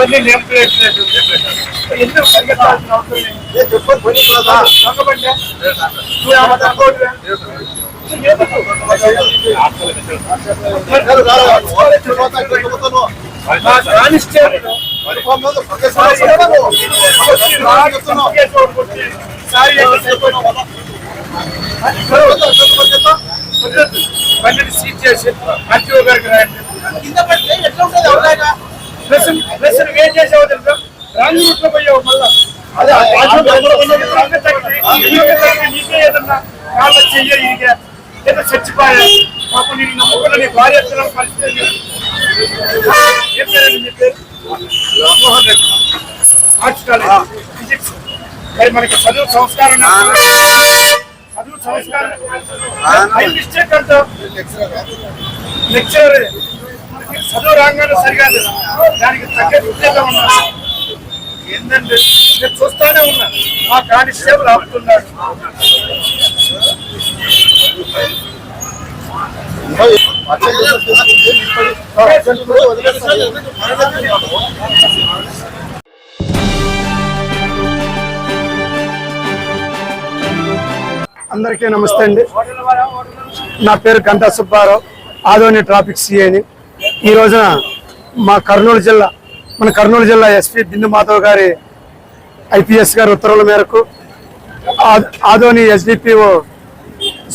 ఇవన్నీ name plate ఎందుకు పరిగెత్తాల్సిన అవసరం లేదు. దొంగబండి నువ్వు ఏమన్నా తక్కువటివా? ఎందుకు? మా కానిస్టేబుల్ బండిని సీజ్ చేసి ఆర్టీఓ గారికి రాయండి. ప్లస్ ప్లస్ ఏం చేసావో తెలుసా? రాంగ్ రూట్లో పోయావు మళ్ళా. అదే నీకే ఏదన్నా కాళ్ళ చెయ్య ఇరిగా. ఏదో చచ్చిపోయా. పాపం నేను నమ్ముకున్న నీ భార్య పిల్లల పరిస్థితి ఏంటి? ఏం పేరండి మీ పేరు Rammohan Reddy. Arts college physics. మరి మనకి చదువు సంస్కారం చదువు సంస్కారం? ఐ మిస్టేక్ అంటావు. లెక్చరర్ చదువు రాగానే సరికాదు దానికి తగ్గ ఉద్యోగం ఉన్నా. ఏంటంటే నేను చూస్తానే ఉన్నా. మా కానిస్టేబుల్ ఆపుతున్నాడు అందరికీ నమస్తే అండి. నా పేరు గంటా సుబ్బారావు. ఆదోని ట్రాఫిక్ సిఐని ఈ రోజున మా కర్నూలు జిల్లా మన కర్నూలు జిల్లా ఎస్పీ బిందు మాధవ్ గారి ఐపీఎస్ గారి ఉత్తర్వుల మేరకు ఆదోని ఎస్డిపిఓ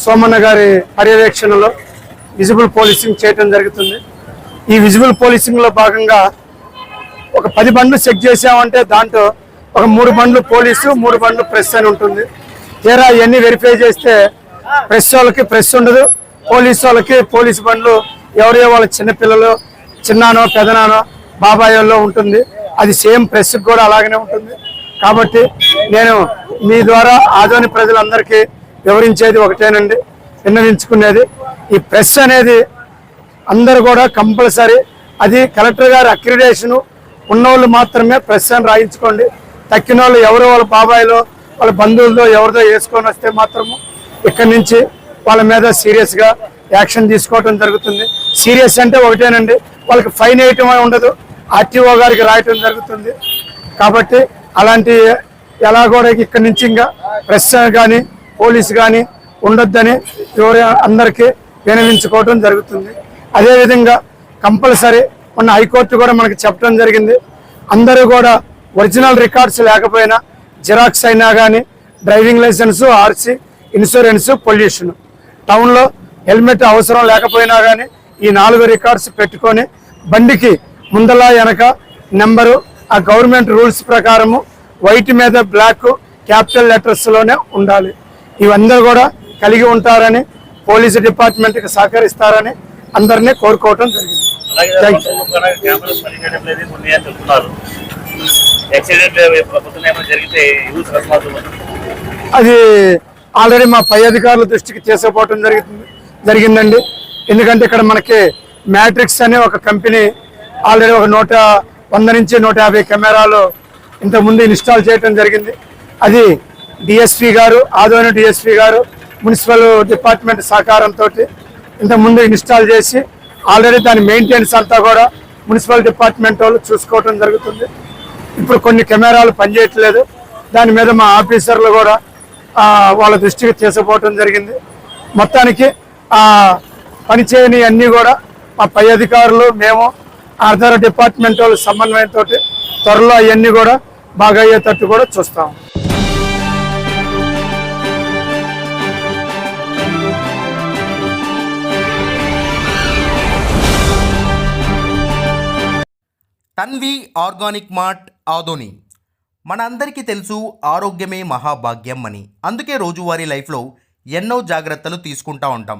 సోమన్న గారి పర్యవేక్షణలో విజిబుల్ పోలీసింగ్ చేయటం జరుగుతుంది. ఈ విజిబుల్ పోలీసింగ్లో భాగంగా ఒక పది బండ్లు చెక్ చేసామంటే దాంట్లో ఒక మూడు బండ్లు పోలీసు మూడు బండ్లు ప్రెస్ అని ఉంటుంది. తీరా ఇవన్నీ వెరిఫై చేస్తే ప్రెస్ వాళ్ళకి ప్రెస్ ఉండదు పోలీస్ వాళ్ళకి పోలీస్ బండ్లు ఎవరో వాళ్ళ చిన్నపిల్లలు చిన్నానో పెదనానో బాబాయ్ వాళ్ళో ఉంటుంది. అది సేమ్ ప్రెస్ కూడా అలాగనే ఉంటుంది. కాబట్టి నేను మీ ద్వారా ఆదోని ప్రజలందరికీ వివరించేది ఒకటేనండి విన్నవించుకునేది. ఈ ప్రెస్ అనేది అందరు కూడా కంపల్సరీ అది కలెక్టర్ గారి అక్రిడేషన్ ఉన్నోళ్ళు మాత్రమే ప్రెస్ అని రాయించుకోండి. తక్కిన వాళ్ళు ఎవరో వాళ్ళ బాబాయిలో వాళ్ళ బంధువుల్లో ఎవరిదో వేసుకొని వస్తే మాత్రము ఇక్కడి నుంచి వాళ్ళ మీద సీరియస్గా యాక్షన్ తీసుకోవడం జరుగుతుంది. సీరియస్ అంటే ఒకటేనండి. వాళ్ళకి ఫైన్ వేయటం ఉండదు. ఆర్టీఓ గారికి రాయటం జరుగుతుంది. కాబట్టి అలాంటి ఎలా కూడా ఇక్కడి నుంచి ఇంకా ప్రెస్ కానీ పోలీస్ కానీ ఉండొద్దని ఎవరి అందరికీ వినవించుకోవడం జరుగుతుంది. అదేవిధంగా కంపల్సరీ మొన్న హైకోర్టు కూడా మనకి చెప్పడం జరిగింది. అందరూ కూడా ఒరిజినల్ రికార్డ్స్ లేకపోయినా జిరాక్స్ అయినా కానీ driving licence RC insurance pollution. టౌన్లో హెల్మెట్ అవసరం లేకపోయినా కానీ ఈ నాలుగు రికార్డ్స్ పెట్టుకొని బండికి ముందల వెనక నెంబరు ఆ గవర్నమెంట్ రూల్స్ ప్రకారము వైట్ మీద బ్లాక్ క్యాపిటల్ లెటర్స్లోనే ఉండాలి. ఇవందరూ కూడా కలిగి ఉంటారని పోలీసు డిపార్ట్మెంట్కి సహకరిస్తారని అందరినీ కోరుకోవటం జరిగింది. అది ఆల్రెడీ మా పై అధికారుల దృష్టికి తీసుకుపోవటం జరిగింది జరిగిందండి. ఎందుకంటే ఇక్కడ మనకి మ్యాట్రిక్స్ అనే ఒక కంపెనీ ఆల్రెడీ ఒక నూట వంద నుంచి నూట యాభై కెమెరాలు ఇంతకుముందు ఇన్స్టాల్ చేయడం జరిగింది. అది డిఎస్పి గారు ఆదోని డిఎస్పి గారు మున్సిపల్ డిపార్ట్మెంట్ సహకారంతో ఇంతకుముందు ఇన్స్టాల్ చేసి ఆల్రెడీ దాని మెయింటెనెన్స్ అంతా కూడా మున్సిపల్ డిపార్ట్మెంట్ వాళ్ళు చూసుకోవటం జరుగుతుంది. ఇప్పుడు కొన్ని కెమెరాలు పనిచేయట్లేదు. దాని మీద మా ఆఫీసర్లు కూడా వాళ్ళ దృష్టికి తీసుకుపోవటం జరిగింది. మొత్తానికి పనిచేయని అన్నీ కూడా మా పై అధికారులు మేము అదర్ డిపార్ట్మెంట్ వాళ్ళు సమన్వయంతో త్వరలో అవన్నీ కూడా బాగా అయ్యేటట్టు కూడా చూస్తాం. Tanvi organic mart Adoni. మనందరికీ తెలుసు ఆరోగ్యమే మహాభాగ్యం అని. అందుకే రోజువారీ లైఫ్లో ఎన్నో జాగ్రత్తలు తీసుకుంటా ఉంటాం.